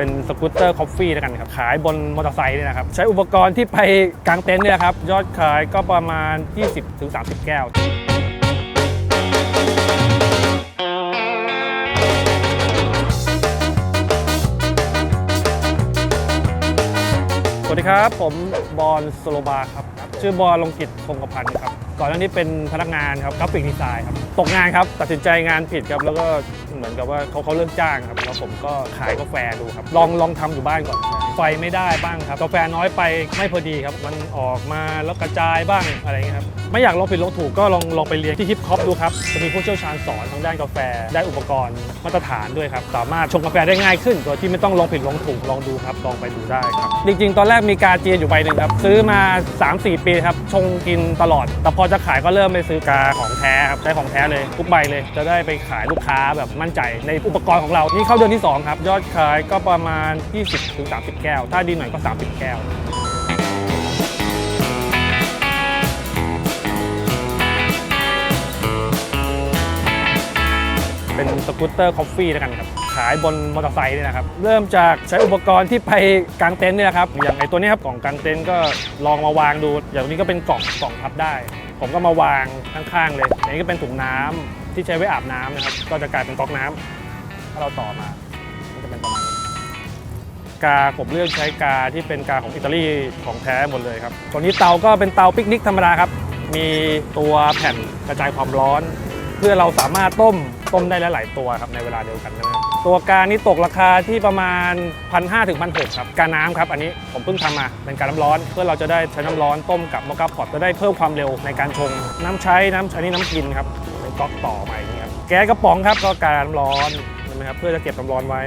เป็นสกูตเตอร์คอฟฟี่แล้วกันครับ ขายบนมอเตอร์ไซค์เนี่ยนะครับ ใช้อุปกรณ์ที่ไปกางเต็นท์เนี่ยครับ ยอดขายก็ประมาณ 20-30 แก้วสวัสดีครับ ผมบอลสโลบาครับ ชื่อบอลลงกิจคงกระพันธ์ครับ ก่อนหน้านี้เป็นพนักงานครับกราฟิกดีไซน์ครับตกงานครับ ตัดสินใจงานผิดครับ แล้วก็เหมือนกับว่าเขาเขาเลิกจ้างครับ แล้วผมก็ขายกาแฟดูครับ ลองลองทำอยู่บ้านก่อน ไฟไม่ได้บ้างครับ กาแฟน้อยไปไม่พอดีครับ มันออกมาแล้วกระจายบ้างอะไรอย่างเงี้ยครับ ไม่อยากลองผิดลองถูกก็ลองลองไปเรียนที่ฮิปคอปดูครับ จะมีผู้เชี่ยวชาญสอนทางด้านกาแฟ ได้อุปกรณ์มาตรฐานด้วยครับ สามารถชงกาแฟได้ง่ายขึ้นโดยที่ไม่ต้องลองผิดลองถูกลองดูครับ ลองไปดูได้ครับ จริง ๆ ตอนแรกมีกาเจียอยู่ใบหนึ่งครับ ซื้อมา 3-4 ปีครับ ชงกินตลอด แต่พอจะขายก็เริ่มไปซื้อกาของแท้ครับ ใช้ของแท้เลยทุกใบเลย จะได้ไปขายลูกค้าแบบมั่นใจในอุปกรณ์ของเรา นี่เข้าเดือนที่สองครับ ยอดขายก็ประมาณ 20-30 แก้ว ถ้าดีหน่อยก็ 30 แก้วเป็นสกูตเตอร์คอฟฟี่แล้วกันครับ ขายบนมอเตอร์ไซค์นี่นะครับ เริ่มจากใช้อุปกรณ์ที่ไปกางเต็นท์นี่นะครับ อย่างไอตัวนี้ครับกล่องกางเต็นท์ก็ลองมาวางดู อย่างนี้ก็เป็นกล่องกล่องพับได้ ผมก็มาวางข้างๆเลยอย่างนี้ก็เป็นถุงน้ำที่ใช้ไว้อาบน้ำนะครับ ก็จะกลายเป็นก๊อกน้ำถ้าเราต่อมามันจะเป็นประมาณนี้กาผมเลือกใช้กาที่เป็นกาของอิตาลีของแท้หมดเลยครับตัวนี้เตาก็เป็นเตาปิกนิกธรรมดาครับ มีตัวแผ่นกระจายความร้อน เพื่อเราสามารถต้ม ต้มได้หลายๆตัวครับในเวลาเดียวกันนะครับตัวกานี้ตกราคาที่ประมาณ 1,500ถึง1,600ครับกาน้ำครับอันนี้ผมเพิ่งทำมาเป็นกาน้ำร้อน เพื่อเราจะได้ใช้น้ำร้อนต้มกับมอคคาพอตจะได้เพิ่มความเร็วในการชง น้ำใช้น้ำอันนี้น้ำกินครับเป็นก๊อกต่อมาอย่นี้ครับแก๊สกระป๋องครับก็กาน้ำร้อนใช่ไหมครับเพื่อจะเก็บน้ำร้อนไว้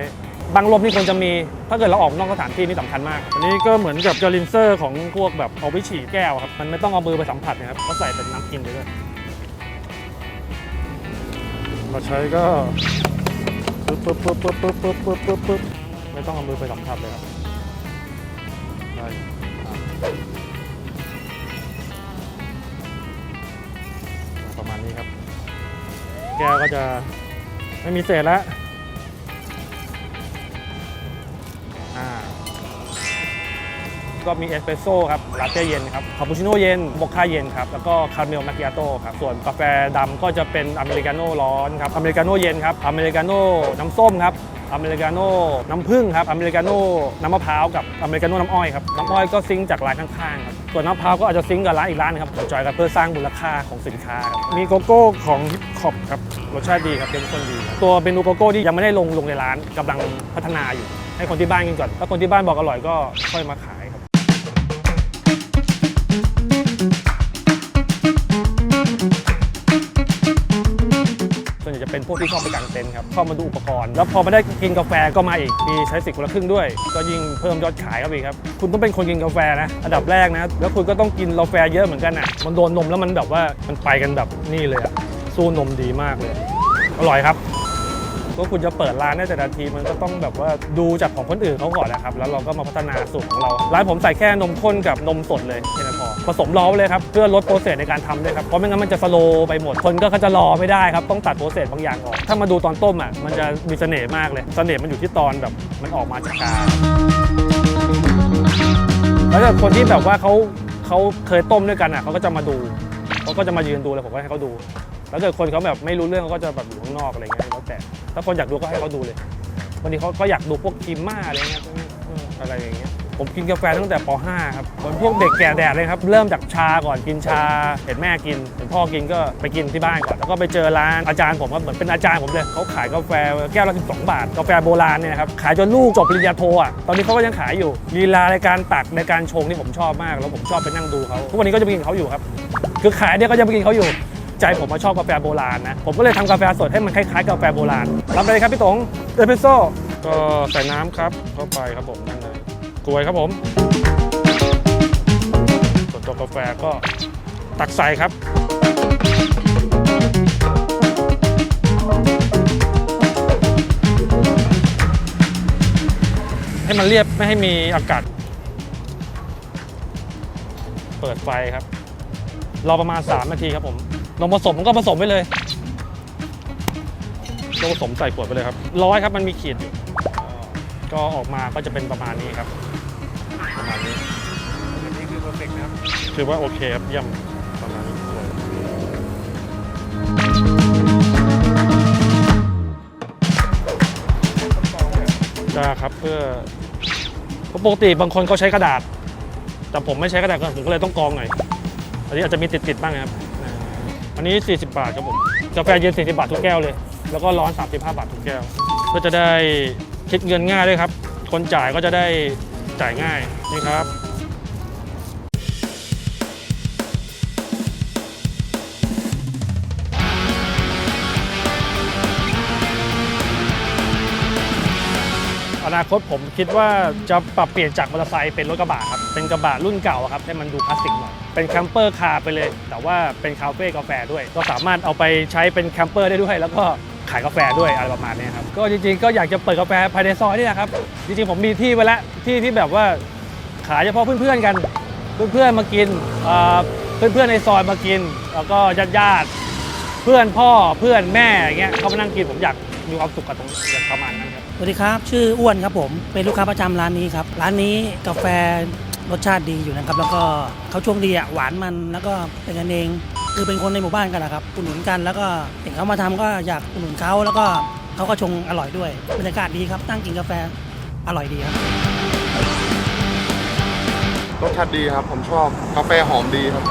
บางลมนี่ควรจะมี ถ้าเกิดเราออกนอกสถานที่นี่สำคัญมาก อันนี้ก็เหมือนกับจอรินเซอร์ของพวกแบบเอาไปฉีดแก้วครับ มันไม่ต้องเอามือไปสัมผัสนะครับ ก็ใส่เป็นน้ำกินไปด้วย มาใช้ก็ปึ๊บปึ๊บปึ๊บปึ๊บปึ๊บปึ๊บปึ๊บปึ๊บปึ๊บไม่ต้องเอามือไปสัมผัสเลยครับได้ประมาณนี้ครับ แก้วก็จะไม่มีเศษแล้ว ก็มีเอสเปรสโซ่ครับลาเต้เย็นครับคาปูชิโน่เย็นโมคค่าเย็นครับ แล้วก็คาราเมลมาคิอาโต้ครับ ส่วนกาแฟดำก็จะเป็นอเมริกาโน่ร้อนครับ อเมริกาโน่เย็นครับ อเมริกาโน่น้ำส้มครับอเมริกาโน่น้ำผึ้งครับ อเมริกาโน่น้ำมะพร้าวกับอเมริกาโน่น้ำอ้อยครับ น้ำอ้อยก็ซิงค์จากร้านข้างๆครับ ส่วนน้ำมะพร้าวก็อาจจะซิงค์กับร้านอีกร้านครับจอยกันเพื่อสร้างมูลค่าของสินค้าครับ มีโกโก้ของฮิปคอปครับ รสชาติดีครับเป็นคนดีครับตัวเมนูโกโก้ที่ยังไม่ได้ลงลงในร้านกำลังพัฒนาอยู่ ให้คนที่บ้านกินก่อน ถ้าคนที่บ้านบอกอร่อยก็ค่อยมาขาย เป็นพวกที่ชอบไปกางเต็นท์ครับเข้ามาดูอุปกรณ์ แล้วพอมาได้กินกาแฟก็มาอีกมีใช้สิทธิ์คนละครึ่งด้วย ก็ยิ่งเพิ่มยอดขายเข้าไปอีกครับคุณต้องเป็นคนกินกาแฟนะอันดับแรกนะ แล้วคุณก็ต้องกินกาแฟเยอะเหมือนกันอะมันโดนนมแล้วมันแบบว่ามันไปกันแบบนี่เลยอะสู้นมดีมากเลย อร่อยครับ ก็คุณจะเปิดร้านได้แต่ละทีมันก็ต้องแบบว่าดูจากของคนอื่นเขาก่อนนะครับ แล้วเราก็มาพัฒนาสูตรของเรา ร้านผมใส่แค่นมข้นกับนมสดเลยแค่นั้นพอผสมรอไว้เลยครับเพื่อลดโปรเซสในการทำด้วยครับเพราะไม่งั้นมันจะสโลว์ไปหมดคนก็จะรอไม่ได้ครับต้องตัดโปรเซสบางอย่างออกถ้ามาดูตอนต้มอะมันจะมีเสน่ห์มากเลยเสน่ห์มันอยู่ที่ตอนแบบมันออกมาจากกาแล้วแต่คนที่แบบว่าเขาเขาเคยต้มด้วยกันอะเขาก็จะมาดูเขาก็จะมายืนดูเลยผมก็ให้เขาดู แล้วเกิดคนเขาแบบไม่รู้เรื่องเขาก็จะแบบอยู่ข้างนอกอะไรเงี้ยแล้วแต่ถ้าคนอยากดูก็ให้เขาดูเลยวันนี้เขาก็อยากดูพวกกิมมาอะไรเงี้ยอะไรอย่างเงี้ยผมกินกาแฟตั้งแต่ป .5 ครับเหมือนพวกเด็กแก่แดดเลยครับ เริ่มจากชาก่อนกินชา เห็นแม่กิน เห็นพ่อกินก็ไปกินที่บ้านก่อน แล้วก็ไปเจอร้านอาจารย์ผมก็เหมือนเป็นอาจารย์ผมเลย เขาขายกาแฟแก้วละ12 บาท กาแฟโบราณเนี่ยครับ ขายจนลูกจบปริญญาโทอะ ตอนนี้เขาก็ยังขายอยู่ ลีลาในการตักในการชงที่ผมชอบมาก แล้วผมชอบไปนั่งดูเขา ทุกวันนี้ก็จะไปกินเขาอยู่ครับ คือขายเนี่ยก็จะไปกินเขาอยู่ ใจผมมาชอบกาแฟโบราณนะ ผมก็เลยทำกาแฟสดให้มันคล้ายๆกาแฟโบราณรับเลยครับพี่ตงเอสเปรสโซ่ก็ใส่น้ำครับเข้าไปครับผมนั่นเลยกล้วยครับผม ส่วนตัวกาแฟก็ตักใส่ครับ ให้มันเรียบไม่ให้มีอากาศ เปิดไฟครับ รอประมาณ 3 นาทีครับผม นมผสมก็ผสมไปเลยนมผสมใส่ขวดไปเลยครับร้อยครับมันมีขีดอยู่ก็ออกมาก็จะเป็นประมาณนี้ครับ ประมาณนี้อันนี้คือเพอร์เฟกต์นะครับถือว่าโอเคครับเยี่ยมประมาณนี้จะครับเพื่อเพราะปกติบางคนเขาใช้กระดาษ แต่ผมไม่ใช้กระดาษผมก็เลยต้องกรองหน่อยอันนี้อาจจะมีติดๆบ้างนะครับ อันนี้ 40 บาทครับผมกาแฟเย็น 40 บาททุกแก้วเลย แล้วก็ร้อน 35 บาททุกแก้วเพื่อจะได้คิดเงินง่ายด้วยครับ คนจ่ายก็จะได้จ่ายง่ายนี่ครับ นาคตผมคิดว่าจะปรับเปลี่ยนจากมอเตอร์ไซค์เป็นรถกระบะครับ เป็นกระบะรุ่นเก่าครับ ให้มันดูคลาสสิกหน่อย เป็นแคมเปอร์คาร์ไปเลย แต่ว่าเป็นคาเฟ่กาแฟด้วย ก็สามารถเอาไปใช้เป็นแคมเปอร์ได้ด้วย แล้วก็ขายกาแฟด้วยอะไรประมาณนี้ครับ ก็จริงๆ ก็อยากจะเปิดกาแฟภายในซอยนี่นะครับ จริงๆ ผมมีที่ไว้แล้ว ที่ที่แบบว่าขายเฉพาะเพื่อนๆ กัน เพื่อนๆ มากิน เพื่อนๆ ในซอยมากิน แล้วก็ญาติๆ เพื่อนพ่อ เพื่อนแม่อย่างเงี้ยเขามานั่งกิน ผมอยากมีความสุขกับตรงนี้ประมาณนั้นครับ วัสดีครับ ชื่ออ้วนครับผม เป็นลูกค้าประจำร้านนี้ครับ ร้านนี้กาแฟรสชาติดีอยู่นะครับ แล้วก็เขาช่วงดีอะหวานมันแล้วก็เป็นกันเอง คือเป็นคนในหมู่บ้านกันนะครับอุดหนุนกัน แล้วก็เห็นเขามาทำก็อยากอุดหนุนเขาแล้วก็เขาก็ชงอร่อยด้วยบรรยากาศดีครับนั่งกินกาแฟอร่อยดีครับรสชาติดีครับ ผมชอบกาแฟหอมดีครับ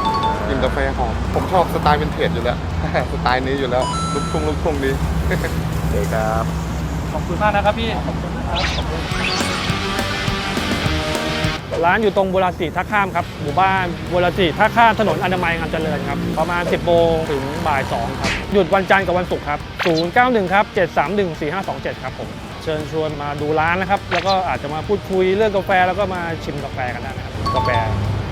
กลินกาแฟหอมผมชอบสไตล์วินเทจอยู่แล้วสไตล์นี้อยู่แล้วลุกทุ่งลุกทุ่งดีเดี๋ยวครับ ขอบคุณมากนะครับพี่ร้านอยู่ตรงบุรสีท่าข้ามครับ หมู่บ้านบุรสีท่าข้ามถนนอนามัยงามเจริญครับ ประมาณ 10โมงถึงบ่าย 2 ครับ หยุดวันจันทร์กับวันศุกร์ครับ 091 ครับ 731 4527 ครับผม เชิญชวนมาดูร้านนะครับ แล้วก็อาจจะมาพูดคุยเรื่องกาแฟแล้วก็มาชิมกาแฟกันได้นะครับ กาแฟ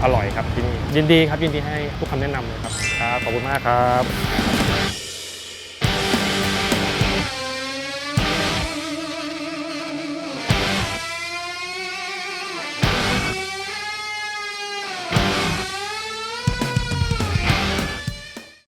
อร่อยครับที่นี่ ยินดีครับยินดีให้ทุกคำแนะนำเลยครับ ครับ ขอบคุณมากครับ